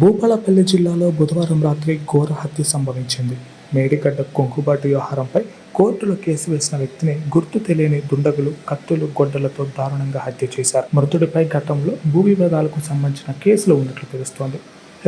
భూపాలపల్లి జిల్లాలో బుధవారం రాత్రి ఘోర హత్య సంభవించింది. మేడిగడ్డ కొంకుబాటు వ్యవహారంపై కోర్టులో కేసు వేసిన వ్యక్తిని గుర్తు తెలియని దుండగులు కత్తులు గొడ్డలతో దారుణంగా హత్య చేశారు. మృతుడిపై గతంలో భూ వివాదాలకు సంబంధించిన కేసులు ఉన్నట్లు తెలుస్తోంది.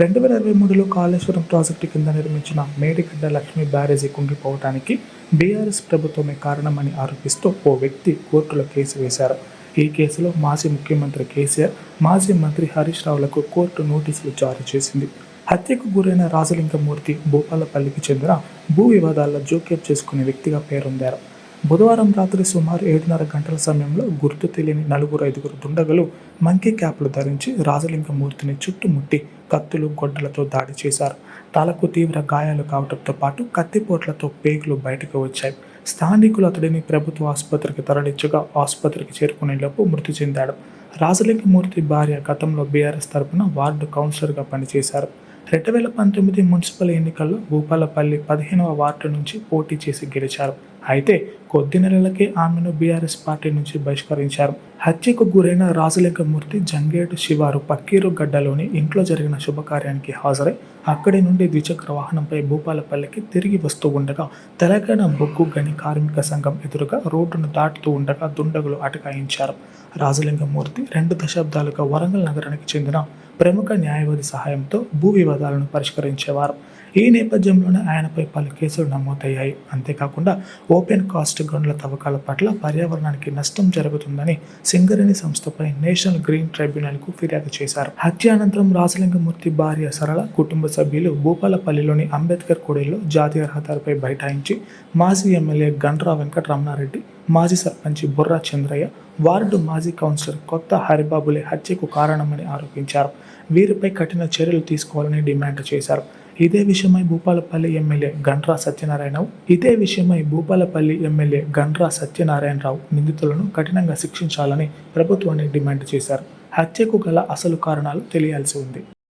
రెండు వేల ఇరవై మూడులో కాళేశ్వరం ప్రాజెక్టు కింద నిర్మించిన మేడిగడ్డ లక్ష్మీ బ్యారేజీ కుంగిపోవడానికి బీఆర్ఎస్ ప్రభుత్వమే కారణమని ఆరోపిస్తూ ఓ వ్యక్తి కోర్టులో కేసు వేశారు. ఈ కేసులో మాజీ ముఖ్యమంత్రి కేసీఆర్ మాజీ మంత్రి హరీష్ రావులకు కోర్టు నోటీసులు జారీ చేసింది. హత్యకు గురైన రాజలింగమూర్తి భూపాలపల్లికి చెందిన భూ వివాదాల్లో జోక్యం చేసుకునే వ్యక్తిగా పేరొందారు. బుధవారం రాత్రి సుమారు ఏడున్నర గంటల సమయంలో గుర్తు తెలియని నలుగురు ఐదుగురు దుండగలు మంకీ క్యాప్లు ధరించి రాజలింగమూర్తిని చుట్టుముట్టి కత్తులు గొడ్డలతో దాడి చేశారు. తలకు తీవ్ర గాయాలు కావడంతో పాటు కత్తిపోట్లతో పేగులు బయటకు వచ్చాయి. స్థానికులు అతడిని ప్రభుత్వ ఆసుపత్రికి తరలించగా ఆసుపత్రికి చేరుకునేలోపు మృతి చెందాడు. రాజలింగమూర్తి భార్య గతంలో బీఆర్ఎస్ తరపున వార్డు కౌన్సిలర్గా పనిచేశారు. రెండు వేల పంతొమ్మిది మున్సిపల్ ఎన్నికల్లో భూపాలపల్లి పదిహేనవ వార్డు నుంచి పోటీ చేసి గెలిచారు. అయితే కొద్ది నెలలకే ఆమెను బీఆర్ఎస్ పార్టీ నుంచి బహిష్కరించారు. హత్యకు గురైన రాజలింగమూర్తి జంగేటు శివారు పక్కీరు గడ్డలోని ఇంట్లో జరిగిన శుభకార్యానికి హాజరై అక్కడి నుండి ద్విచక్ర వాహనంపై భూపాలపల్లికి తిరిగి వస్తూ ఉండగా తెలంగాణ బొగ్గు గని కార్మిక సంఘం ఎదురుగా రోడ్డును దాటుతూ ఉండగా దుండగులు అటకాయించారు. రాజలింగమూర్తి రెండు దశాబ్దాలుగా వరంగల్ నగరానికి చెందిన ప్రముఖ న్యాయవాది సహాయంతో భూ వివాదాలను పరిష్కరించేవారు. ఈ నేపథ్యంలోనే ఆయనపై పలు కేసులు నమోదయ్యాయి. అంతేకాకుండా ఓపెన్ కాస్ట్ గనుల తవ్వకాల పట్ల పర్యావరణానికి నష్టం జరుగుతుందని సింగరేణి సంస్థపై నేషనల్ గ్రీన్ ట్రైబ్యునల్కు ఫిర్యాదు చేశారు. హత్య అనంతరం రాజలింగమూర్తి భార్య సరళ కుటుంబ సభ్యులు భూపాలపల్లిలోని అంబేద్కర్ కూడలిలో జాతీయ రహదారిపై బైఠాయించి మాజీ ఎమ్మెల్యే గండ్రా వెంకటరమణారెడ్డి మాజీ సర్పంచ్ బుర్రా చంద్రయ్య వార్డు మాజీ కౌన్సిలర్ కొత్త హరిబాబులే హత్యకు కారణమని ఆరోపించారు. వీరిపై కఠిన చర్యలు తీసుకోవాలని డిమాండ్ చేశారు. ఇదే విషయమై భూపాలపల్లి ఎమ్మెల్యే గండ్రా సత్యనారాయణరావు ఇదే విషయమై భూపాలపల్లి ఎమ్మెల్యే గండ్రా సత్యనారాయణరావు నిందితులను కఠినంగా శిక్షించాలని ప్రభుత్వాన్ని డిమాండ్ చేశారు. హత్యకు గల అసలు కారణాలు తెలియాల్సి ఉంది.